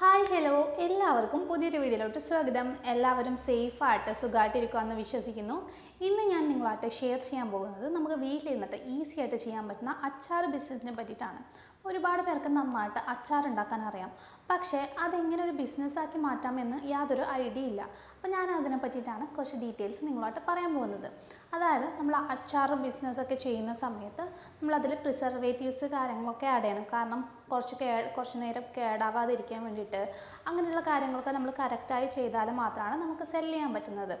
Hi. Hi hello. എല്ലാവർക്കും പുതിയൊരു വീഡിയോയിലോട്ട് സ്വാഗതം. എല്ലാവരും സേഫായിട്ട് സുഖമായിട്ടിരിക്കുകയാണെന്ന് വിശ്വസിക്കുന്നു. ഇന്ന് ഞാൻ നിങ്ങളായിട്ട് ഷെയർ ചെയ്യാൻ പോകുന്നത് നമുക്ക് വീട്ടിലിരുന്നിട്ട് ഈസി ആയിട്ട് ചെയ്യാൻ പറ്റുന്ന അച്ചാർ ബിസിനസ്സിനെ പറ്റിയിട്ടാണ്. ഒരുപാട് പേർക്ക് നന്നായിട്ട് അച്ചാർ ഉണ്ടാക്കാൻ അറിയാം. പക്ഷേ അതെങ്ങനെ ഒരു ബിസിനസ്സാക്കി മാറ്റാമെന്ന് യാതൊരു ഐഡിയ ഇല്ല. അപ്പോൾ ഞാൻ അതിനെ പറ്റിയിട്ടാണ് കുറച്ച് ഡീറ്റെയിൽസ് നിങ്ങളായിട്ട് പറയാൻ പോകുന്നത്. അതായത് നമ്മൾ അച്ചാർ ബിസിനസ്സൊക്കെ ചെയ്യുന്ന സമയത്ത് നമ്മളതിൽ പ്രിസർവേറ്റീവ്സ് കാര്യങ്ങളൊക്കെ ആഡ് ചെയ്യണം. കാരണം കുറച്ച് കേ കുറച്ച് നേരം കേടാവാതിരിക്കാൻ വേണ്ടിയിട്ട് അങ്ങനെയുള്ള കാര്യങ്ങളൊക്കെ നമ്മൾ കറക്റ്റായി ചെയ്താൽ മാത്രമാണ് നമുക്ക് സെൽ ചെയ്യാൻ പറ്റുന്നത്.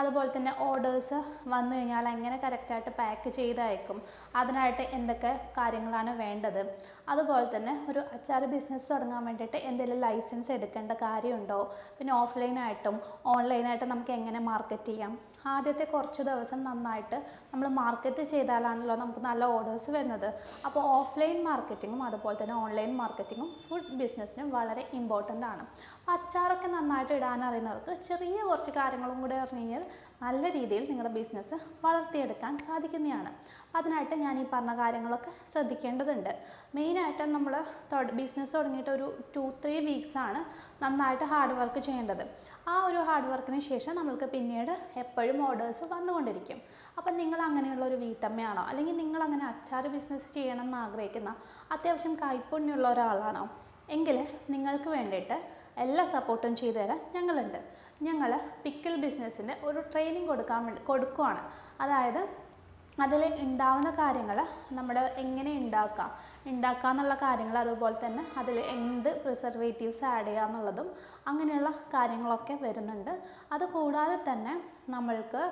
അതുപോലെ തന്നെ ഓർഡേഴ്സ് വന്നു കഴിഞ്ഞാൽ എങ്ങനെ കറക്റ്റായിട്ട് പാക്ക് ചെയ്തയക്കും അതിനായിട്ട് എന്തൊക്കെ കാര്യങ്ങളാണ് വേണ്ടത്. അതുപോലെ തന്നെ ഒരു അച്ചാർ ബിസിനസ് തുടങ്ങാൻ വേണ്ടിയിട്ട് എന്തെങ്കിലും ലൈസൻസ് എടുക്കേണ്ട കാര്യമുണ്ടോ? പിന്നെ ഓഫ്ലൈനായിട്ടും ഓൺലൈനായിട്ടും നമുക്ക് എങ്ങനെ മാർക്കറ്റ് ചെയ്യാം? ആദ്യത്തെ കുറച്ച് ദിവസം നന്നായിട്ട് നമ്മൾ മാർക്കറ്റ് ചെയ്താലാണല്ലോ നമുക്ക് നല്ല ഓർഡേഴ്സ് വരുന്നത്. അപ്പോൾ ഓഫ്ലൈൻ മാർക്കറ്റിങ്ങും അതുപോലെ തന്നെ ഓൺലൈൻ മാർക്കറ്റിങ്ങും ഫുഡ് ബിസിനസ്സിനും വളരെ ഇമ്പോർട്ടന്റ് ആണ് അപ്പോൾ അച്ചാറൊക്കെ നന്നായിട്ട് ഇടാൻ അറിയുന്നവർക്ക് ചെറിയ കുറച്ച് കാര്യങ്ങളും കൂടെ പറഞ്ഞു കഴിഞ്ഞാൽ നല്ല രീതിയിൽ നിങ്ങളുടെ ബിസിനസ് വളർത്തിയെടുക്കാൻ സാധിക്കുന്നതാണ്. അതിനായിട്ട് ഞാൻ ഈ പറഞ്ഞ കാര്യങ്ങളൊക്കെ ശ്രദ്ധിക്കേണ്ടതുണ്ട്. മെയിനായിട്ട് നമ്മൾ ബിസിനസ് തുടങ്ങിയിട്ട് ഒരു ടു ത്രീ വീക്സാണ് നന്നായിട്ട് ഹാർഡ് വർക്ക് ചെയ്യേണ്ടത്. ആ ഒരു ഹാർഡ് വർക്കിന് ശേഷം നമ്മൾക്ക് പിന്നീട് എപ്പോഴും ഓർഡേഴ്സ് വന്നുകൊണ്ടിരിക്കും. അപ്പം നിങ്ങൾ അങ്ങനെയുള്ള ഒരു വീട്ടമ്മയാണോ? അല്ലെങ്കിൽ നിങ്ങൾ അങ്ങനെ അച്ചാർ ബിസിനസ് ചെയ്യണം എന്ന് ആഗ്രഹിക്കുന്ന അത്യാവശ്യം കൈപ്പുണ്യമുള്ള ഒരാളാണോ? എങ്കിൽ നിങ്ങൾക്ക് വേണ്ടിയിട്ട് എല്ലാ സപ്പോർട്ടും ചെയ്തു തരാൻ ഞങ്ങളുണ്ട്. ഞങ്ങൾ പിക്കിൾ ബിസിനസ്സിന് ഒരു ട്രെയിനിങ് കൊടുക്കാൻ വേണ്ടി കൊടുക്കുവാണ്. അതായത് അതിൽ ഉണ്ടാവുന്ന കാര്യങ്ങൾ നമ്മൾ എങ്ങനെ ഉണ്ടാക്കാം ഉണ്ടാക്കുക എന്നുള്ള കാര്യങ്ങൾ അതുപോലെ തന്നെ അതിൽ എന്ത് പ്രിസർവേറ്റീവ്സ് ആഡ് ചെയ്യുക എന്നുള്ളതും അങ്ങനെയുള്ള കാര്യങ്ങളൊക്കെ വരുന്നുണ്ട്. അതുകൂടാതെ തന്നെ നമ്മൾക്ക്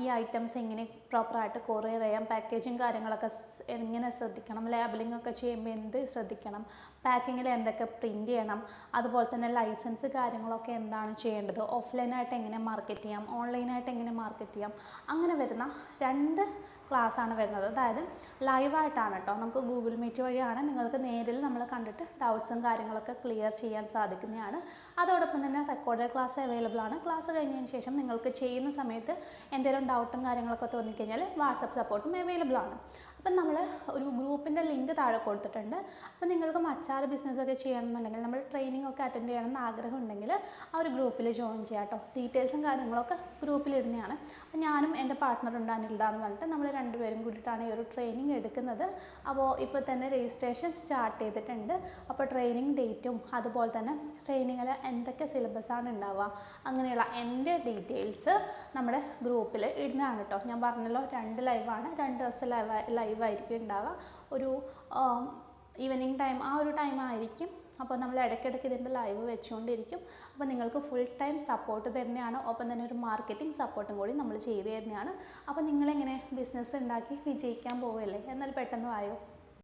ഈ ഐറ്റംസ് എങ്ങനെ പ്രോപ്പറായിട്ട് കൊറിയർ ചെയ്യാം പാക്കേജിങ് കാര്യങ്ങളൊക്കെ എങ്ങനെ ശ്രദ്ധിക്കണം ലേബലിംഗ് ഒക്കെ ചെയ്യുമ്പോൾ എന്ത് ശ്രദ്ധിക്കണം പാക്കിങ്ങിൽ എന്തൊക്കെ പ്രിന്റ് ചെയ്യണം അതുപോലെ തന്നെ ലൈസൻസ് കാര്യങ്ങളൊക്കെ എന്താണ് ചെയ്യേണ്ടത് ഓഫ്ലൈനായിട്ട് എങ്ങനെ മാർക്കറ്റ് ചെയ്യാം ഓൺലൈനായിട്ട് എങ്ങനെ മാർക്കറ്റ് ചെയ്യാം അങ്ങനെ വരുന്ന രണ്ട് ക്ലാസ്സാണ് വരുന്നത്. അതായത് ലൈവായിട്ടാണ് കേട്ടോ. നമുക്ക് ഗൂഗിൾ മീറ്റ് വഴിയാണ് നിങ്ങൾക്ക് നേരിൽ നമ്മൾ കണ്ടിട്ട് ഡൗട്ട്സും കാര്യങ്ങളൊക്കെ ക്ലിയർ ചെയ്യാൻ സാധിക്കുന്നതാണ്. അതോടൊപ്പം തന്നെ റെക്കോർഡഡ് ക്ലാസ് അവൈലബിൾ ആണ്. ക്ലാസ് കഴിഞ്ഞതിന് ശേഷം നിങ്ങൾക്ക് ചെയ്യുന്ന സമയത്ത് എന്തെങ്കിലും ഡൗട്ടും കാര്യങ്ങളൊക്കെ തോന്നിക്കഴിഞ്ഞാൽ വാട്സപ്പ് സപ്പോർട്ടും അവൈലബിൾ ആണ്. അപ്പം നമ്മൾ ഒരു ഗ്രൂപ്പിന്റെ ലിങ്ക് താഴെ കൊടുത്തിട്ടുണ്ട്. അപ്പം നിങ്ങൾക്ക് അച്ചാർ ബിസിനസ്സൊക്കെ ചെയ്യണമെന്നുണ്ടെങ്കിൽ നമ്മൾ ട്രെയിനിങ് ഒക്കെ അറ്റൻഡ് ചെയ്യണമെന്ന് ആഗ്രഹം ഉണ്ടെങ്കിൽ ആ ഒരു ഗ്രൂപ്പിൽ ജോയിൻ ചെയ്യാം കേട്ടോ ഡീറ്റെയിൽസും കാര്യങ്ങളൊക്കെ ഗ്രൂപ്പിൽ ഇടുന്നതാണ്. അപ്പോൾ ഞാനും എന്റെ പാർട്ട്ണർ ഉണ്ട് അനിൽഡ എന്ന് പറഞ്ഞിട്ട് നമ്മൾ രണ്ടുപേരും കൂടിയിട്ടാണ് ഈ ഒരു ട്രെയിനിങ് എടുക്കുന്നത്. അപ്പോൾ ഇപ്പോൾ തന്നെ രജിസ്ട്രേഷൻ സ്റ്റാർട്ട് ചെയ്തിട്ടുണ്ട്. അപ്പോൾ ട്രെയിനിങ് ഡേറ്റും അതുപോലെ തന്നെ ട്രെയിനിങ്ങിൽ എന്തൊക്കെ സിലബസാണ് ഉണ്ടാവുക അങ്ങനെയുള്ള എന്റെ ഡീറ്റെയിൽസ് നമ്മുടെ ഗ്രൂപ്പിൽ ഇടുന്നതാണ് കേട്ടോ ഞാൻ പറഞ്ഞല്ലോ രണ്ട് ലൈവാണ് രണ്ട് ദിവസം ലൈവ് ലൈവായിരിക്കും ഉണ്ടാവുക. ഒരു ഈവനിങ് ടൈം ആ ഒരു ടൈം ആയിരിക്കും. അപ്പോൾ നമ്മൾ ഇടയ്ക്കിടയ്ക്ക് ഇതിന്റെ ലൈവ് വെച്ചുകൊണ്ടിരിക്കും അപ്പോൾ നിങ്ങൾക്ക് ഫുൾ ടൈം സപ്പോർട്ട് തരുന്നതാണ്. ഒപ്പം തന്നെ ഒരു മാർക്കറ്റിംഗ് സപ്പോർട്ടും കൂടി നമ്മൾ ചെയ്തു തരുന്നതാണ്. അപ്പോൾ നിങ്ങളെങ്ങനെ ബിസിനസ് ഉണ്ടാക്കി വിജയിക്കാൻ പോവല്ലേ എന്നാൽ പെട്ടെന്ന് ആയോ